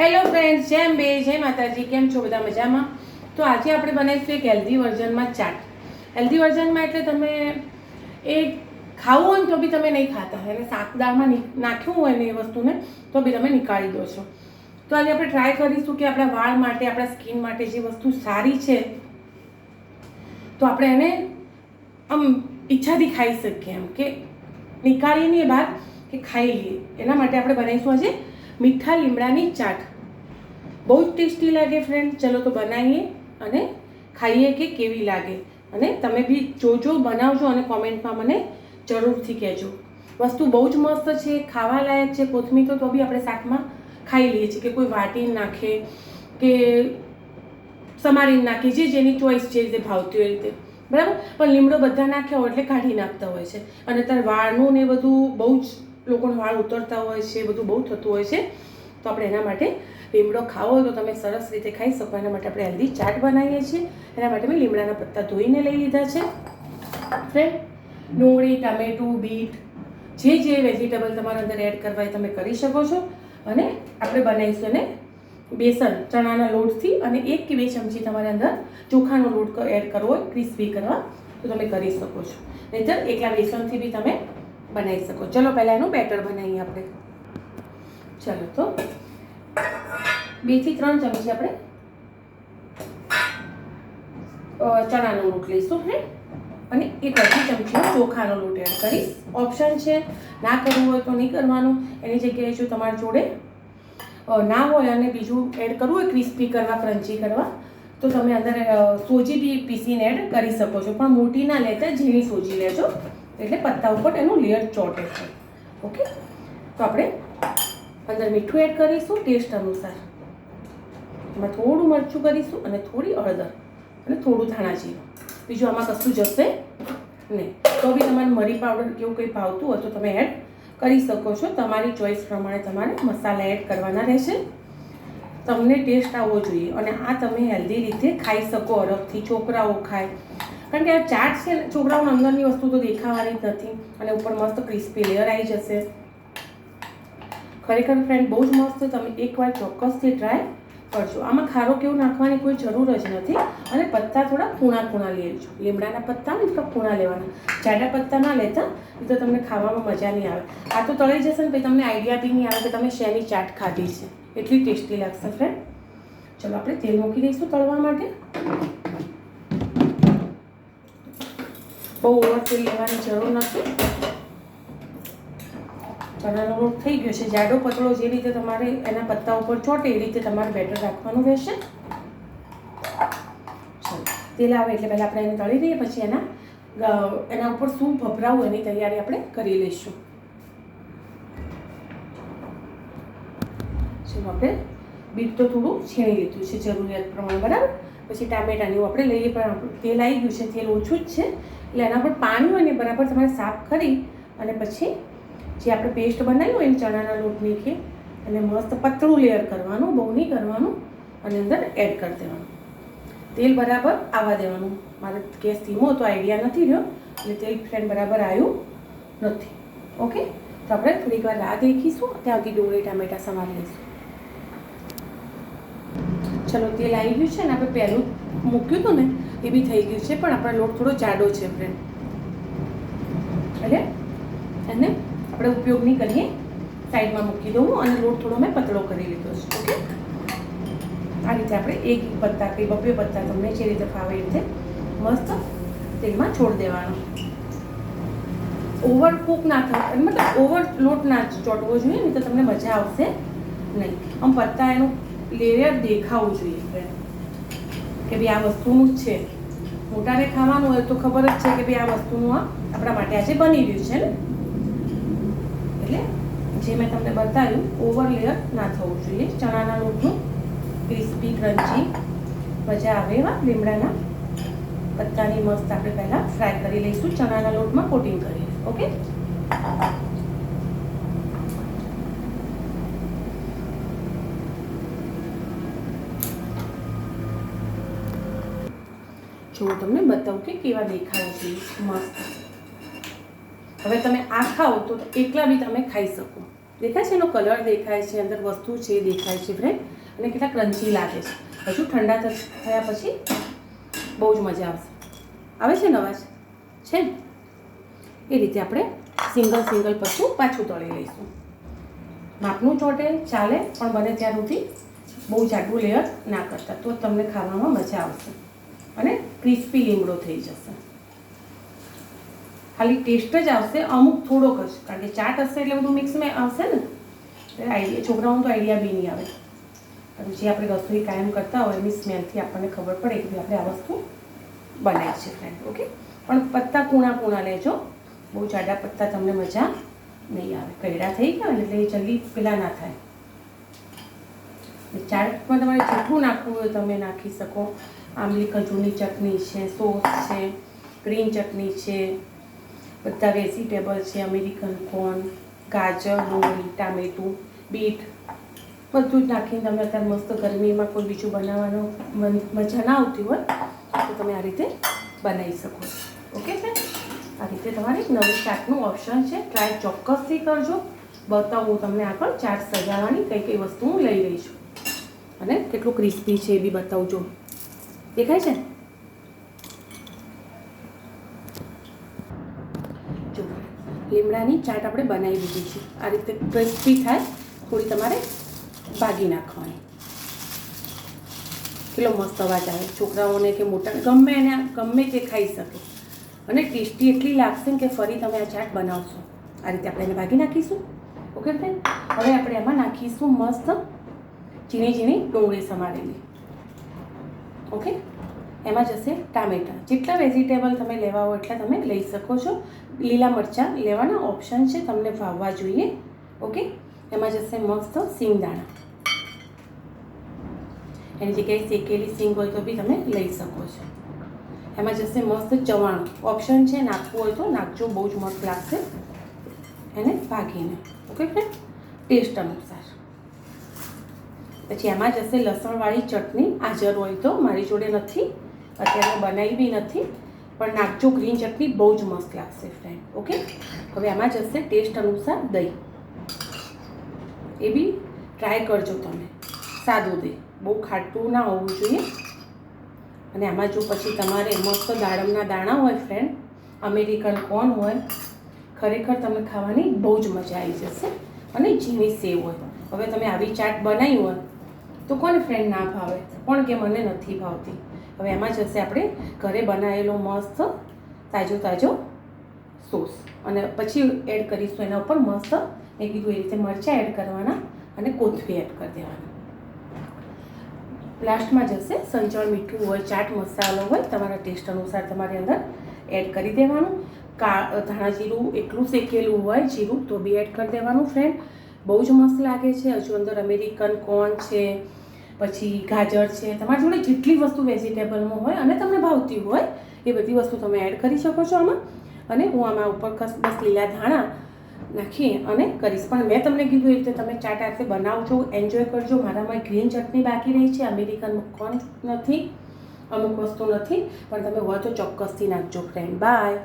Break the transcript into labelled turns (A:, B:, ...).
A: Hello friends જેમ બે જય માતાજી, કેમ છો બધા મજામાં? તો આજે આપણે બનાવીશું એક હેલ્ધી વર્ઝનમાં ચાટ. હેલ્ધી વર્ઝનમાં એટલે તમે એ ખાવું હોય તો બી તમે નહીં ખાતા એને શાકદાળમાં નાખ્યું હોય ને એ વસ્તુને, તો બી તમે નીકાળી દો છો. તો આજે આપણે ટ્રાય કરીશું કે આપણા વાળ માટે, આપણા સ્કિન માટે જે વસ્તુ સારી છે, તો આપણે એને આમ ઈચ્છાથી ખાઈ શકીએ એમ કે નીકાળીને બહાર કે ખાઈ લઈએ. એના માટે આપણે બનાવીશું આજે મીઠા લીમડાની ચાટ. બહુ જ ટેસ્ટી લાગે ફ્રેન્ડ ચલો તો બનાવીએ અને ખાઈએ કે કેવી લાગે. અને તમે બી જોજો, બનાવજો અને કોમેન્ટમાં મને જરૂરથી કહેજો. વસ્તુ બહુ જ મસ્ત છે ખાવા લાયક છે, કોથમીર તો બી આપણે શાકમાં ખાઈ લઈએ છીએ કે કોઈ વાટીને નાખે કે સમારીને નાખીએ જે જેની ચોઈસ જે રીતે ભાવતી હોય રીતે. બરાબર? પણ લીમડો બધા નાખ્યા હોય એટલે કાઢી નાખતા હોય છે. અને ત્યારે વાળનું ને બધું બહુ જ લોકોને વાળ ઉતરતા હોય છે બધું બહુ થતું હોય છે, તો આપણે એના માટે લીમડો ખાવો તો તમે સરસ રીતે ખાઈ શકો. એના માટે આપણે હેલ્ધી ચાટ બનાવીએ છીએ. એના માટે મેં લીમડાના પત્તા ધોઈને લઈ લીધા છે. ફ્રેન્ડ ડુંગળી, ટામેટું, બીટ, જે જે વેજીટેબલ તમારા અંદર એડ કરવા એ તમે કરી શકો છો. અને આપણે બનાવીશું એને બેસન, ચણાના લોટથી અને એક કે બે ચમચી તમારે અંદર ચોખાનો લોટ એડ કરવો હોય ક્રિસ્પી કરવા, તો તમે કરી શકો છો. નહીંતર એકલા બેસનથી બી તમે બનાવી શકો. ચલો, પહેલાં એનું બેટર બનાવીએ આપણે. ચલો તો. બેથી ત્રણ ચમચી આપણે ચણાનો લોટ લઈશું, હે? અને એક અડધી ચમચી ચોખાનો લોટ એડ કરીશ. ઓપ્શન છે, ના કરવું હોય તો નહીં કરવાનું. એની જગ્યાએ જો તમારી જોડે ના હોય અને બીજું એડ કરવું હોય ક્રિસ્પી કરવા ક્રન્ચી કરવા, તો તમે અંદર સોજી બી પીસીને એડ કરી શકો છો. પણ મોટી ના લેતા ઝીણી સોજી લેજો. એટલે પત્તા ઉપર એનું લેયર ચોટે છે. ઓકે તો આપણે અંદર મીઠું એડ કરીશું ટેસ્ટ અનુસાર. એમાં થોડું મરચું કરીશું અને થોડી હળદર અને થોડું ધાણા જીરું. બીજું આમાં કશું જશે નહીં. તો બી તમારે મરી પાવડર કેવું કંઈ ભાવતું હોય તો તમે એડ કરી શકો છો. તમારી ચોઈસ પ્રમાણે તમારે મસાલા એડ કરવાના રહેશે. તમને ટેસ્ટ આવવો જોઈએ અને આ તમે હેલ્ધી રીતે ખાઈ શકો. અરગથી છોકરાઓ ખાય કારણ કે આ ચાટ છે, છોકરાઓને અંદરની વસ્તુ તો દેખાવાની જ નથી. અને ઉપર મસ્ત ક્રિસ્પી લેયર આવી જશે. ખરેખર ફ્રેન્ડ બહુ જ મસ્ત તમે એકવાર ચોક્કસથી ટ્રાય કરજો. આમાં ખારો કેવું નાખવાની કોઈ જરૂર જ નથી. અને પત્તા થોડા કૂણા કૂણા લેજો. લીમડાના પત્તા ને થોડા કૂણા લેવાના. જાડા પત્તા ના લેતા તો તમને ખાવામાં મજા નહીં આવે. આ તો તળી જશે ને પછી તમને આઈડિયા બી નહીં આવે કે તમે શેની ચાટ ખાધી છે. એટલી ટેસ્ટી લાગશે ફ્રેન્ડ ચલો આપણે તેલ મૂકી દઈશું તળવા માટે. બહુ ઓવર તેલ લેવાની જરૂર નથી. ચણાનો લોટ થઈ ગયો છે. જાડો પતળો જે રીતે તમારે એના પત્તા ઉપર ચોટે એ રીતે તમારે બેટર રાખવાનું રહેશે. તેલ આવે એટલે પહેલાં આપણે એને તળી દઈએ પછી એના એના ઉપર શું ભભરાવું એની તૈયારી આપણે કરી લઈશું. શું આપણે? બીટ તો થોડું છીણી લીધું છે જરૂરિયાત પ્રમાણે, બરાબર? પછી ટામેટાની આપણે લઈએ, પણ તેલ આવી ગયું છે, તેલ ઓછું જ છે. એટલે એના પર પાણી હોય ને બરાબર તમારે સાફ કરી અને પછી જે આપણે પેસ્ટ બનાવી હોય ને ચણાના લોટની કે અને મસ્ત પતળું લેયર કરવાનું, બહુ નહીં કરવાનું, અને અંદર એડ કરી દેવાનું. તેલ બરાબર આવવા દેવાનું. મારે ગેસ ધીમો તો આઈડિયા નથી રહ્યો એટલે તેલ ફ્રેન્ડ બરાબર આવ્યું નથી. ઓકે તો આપણે થોડીક વાર રાહ દેખીશું, ત્યાં સુધી ડુંગળી, ટામેટા સમારી લઈશું. ચલો તેલ આવી ગયું છે ને આપણે પહેલું મૂક્યું હતું ને, એ બી થઈ ગયું છે, પણ આપણો લોટ થોડો જાડો છે ફ્રેન્ડ એટલે એને આપણે ઉપયોગ નહીં કરીએ, સાઈડમાં મૂકી દઉં અને લોટ થોડો મેં પતળો કરી લીધો છે, ઓકે? આ રીતે આપણે એક એક પત્તા, કે બબે પત્તા તમને જે રીતે ફાવે એ રીતે મસ્ત તેલમાં છોડ દેવાનો. ઓવર કૂક ના થાય, મતલબ ઓવર લોટ ના ચોટવો જોઈએ, નહીં તો તમને મજા આવશે નહીં. આમ પત્તા એનું લેયર દેખાવું જોઈએ કે ભાઈ આ વસ્તુનું છે. મોટાને ખાવાનું હોય તો ખબર જ છે કે ભાઈ આ વસ્તુનું આ આપણા માટે આજે બની રહ્યું છે ને? એટલે જે મેં તમને બતાવ્યું ઓવર લેયર ના થવું જોઈએ. ચણાના લોટનું ક્રિસ્પી ક્રન્ચી મજા આવે એવા લીમડાના પત્તાની મસ્ત આપણે પહેલાં ફ્રાય કરી લઈશું, ચણાના લોટમાં કોટિંગ કરી ઓકે જો હું તમને બતાવું કે કેવા દેખાય છે. મસ્ત. હવે તમે આ ખાઓ તો એકલા બી તમે ખાઈ શકો. દેખાય છે એનો કલર દેખાય છે, અંદર વસ્તુ છે દેખાય છે ફ્રેન્ડ અને કેટલા ક્રન્ચી લાગે છે. હજુ ઠંડા થયા પછી બહુ જ મજા આવશે. આવે છે ને અવાજ? છે ને? એ રીતે આપણે સિંગલ સિંગલ પછી પાછું તળી લઈશું. માપનું ચોટે ચાલે, પણ બને ત્યાર સુધી બહુ જાડું લેયર ના કરતા. તો તમને ખાવામાં મજા આવશે. અને ક્રિસ્પી લીમડો થઈ જશે. ખાલી ટેસ્ટ જ આવશે, અમુક થોડોક જ, કારણ કે ચાટ હશે એટલે બધું મિક્સમાં આવશે ને. એટલે આઈડિયા છોકરાઓને તો આઈડિયા બી નહીં આવે. પણ જે આપણે રસોઈ કાયમ કરતા હોય એની સ્મેલથી આપણને ખબર પડે કે આપણે આ વસ્તુ બનાવી છે ફ્રેન્ડ ઓકે પણ પત્તા કૂણા કૂણા લેજો. બહુ જાડા પત્તા તમને મજા નહીં આવે. કૈડા થઈ ગયા એટલે જલ્દી પેલા ના થાય. ચાટમાં તમારે જેટલું નાખવું હોય તમે નાખી શકો. આંબલી, ખજૂરની ચટણી છે, સોસ છે, ગ્રીન ચટણી છે, બધા વેજીટેબલ છે, અમેરિકન કોર્ન, ગાજર, ડુંગળી, ટામેટું, બીટ, બધું જ નાખીને તમે અત્યારે મસ્ત ગરમીમાં કોઈ બીજું બનાવવાનો મજા ના આવતી હોય, તો તમે આ રીતે બનાવી શકો. ઓકે છે? આ રીતે તમારે નવી ચાટનું ઓપ્શન છે ટ્રાય ચોક્કસથી કરજો. બતાવું હું તમને આગળ ચાટ સજાવવાની કઈ કઈ વસ્તુ હું લઈ રહી છું. અને કેટલું ક્રિસ્પી છે એ બી બતાવજો. દેખાય છે? જો, લીમડાની ચાટ આપણે બનાવી દીધી છે. આ રીતે ક્રિસ્પી થાય, થોડી તમારે ભાગી નાખવાની. કેટલો મસ્ત અવાજ આવે. છોકરાઓને કે મોટા, ગમે એને, ગમે તે ખાઈ શકે. અને ટેસ્ટી એટલી લાગશે કે ફરી તમે આ ચાટ બનાવશો. આ રીતે આપણે એને ભાગી નાખીશું. ઓકે ફ્રેન્ડ હવે આપણે એમાં નાખીશું મસ્ત ઝીણી ઝીણી ડુંગળી સમારેલી. ઓકે? એમાં જશે ટામેટા. જેટલા વેજીટેબલ તમે લેવા હો એટલા તમે લઈ શકો છો. લીલા મરચાં લેવાના ઓપ્શન છે તમને ભાવવા જોઈએ. ઓકે? એમાં જશે મસ્ત સિંગદાણા એની જગ્યાએ શેકેલી સિંગ હોય તો બી તમે લઈ શકો છો. એમાં જશે મસ્ત ચવાણું. ઓપ્શન છે નાખવું હોય તો નાખજો, બહુ જ મસ્ત લાગશે. એને ભાગીને. ઓકે ફ્રેન્ડ ટેસ્ટ અનુસાર. પછી એમાં જશે લસણવાળી ચટણી. હાજર હોય તો મારી જોડે નથી. અત્યારે બનાવી બી નથી. પણ નાખજો ગ્રીન ચટણી બહુ જ મસ્ત લાગશે ફ્રેન્ડ ઓકે? હવે એમાં જશે ટેસ્ટ અનુસાર દહીં. એ બી ટ્રાય કરજો તમે. સાદું દહીં. બહુ ખાટું ના હોવું જોઈએ. અને આમાં જો પછી તમારે મસ્ત દાડમના દાણા હોય ફ્રેન્ડ અમેરિકન કોર્ન હોય, ખરેખર તમને ખાવાની બહુ જ મજા આવી જશે. અને ઝીણી સેવ હોય. હવે તમે આવી ચાટ બનાવી હોય તો કોને ફ્રેન્ડ ના ભાવે? પણ કે મને નથી ભાવતી. હવે એમાં જશે આપણે ઘરે બનાવેલો મસ્ત તાજો તાજો સોસ. અને પછી એડ કરીશું એના ઉપર મસ્ત મેં કીધું એ રીતે મરચાં એડ કરવાના અને કોથમીર એડ કરી દેવાની. લાસ્ટમાં જશે સંચળ મીઠું હોય, ચાટ મસાલો હોય, તમારા ટેસ્ટ અનુસાર તમારી અંદર એડ કરી દેવાનું. કા, ધાણા જીરું એટલું શેકેલું હોય, જીરું તો બી એડ કરી દેવાનું ફ્રેન્ડ બહુ જ મસ્ત લાગે છે. હજુ અંદર અમેરિકન કોર્ન છે પછી ગાજર છે, તમારી જોડે જેટલી વસ્તુ વેજીટેબલમાં હોય અને તમને ભાવતી હોય, એ બધી વસ્તુ તમે એડ કરી શકો છો આમાં. અને હું આમાં ઉપર બસ લીલા ધાણા નાખી અને કરીશ. પણ મેં તમને કીધું એ રીતે તમે ચાટ આ રીતે બનાવજો એન્જોય કરજો. મારામાં ગ્રીન ચટણી બાકી રહી છે અમેરિકન કોર્ન નથી, અમુક વસ્તુ નથી. પણ તમે હોય તો ચોક્કસથી નાખજો ફ્રેન્ડ બાય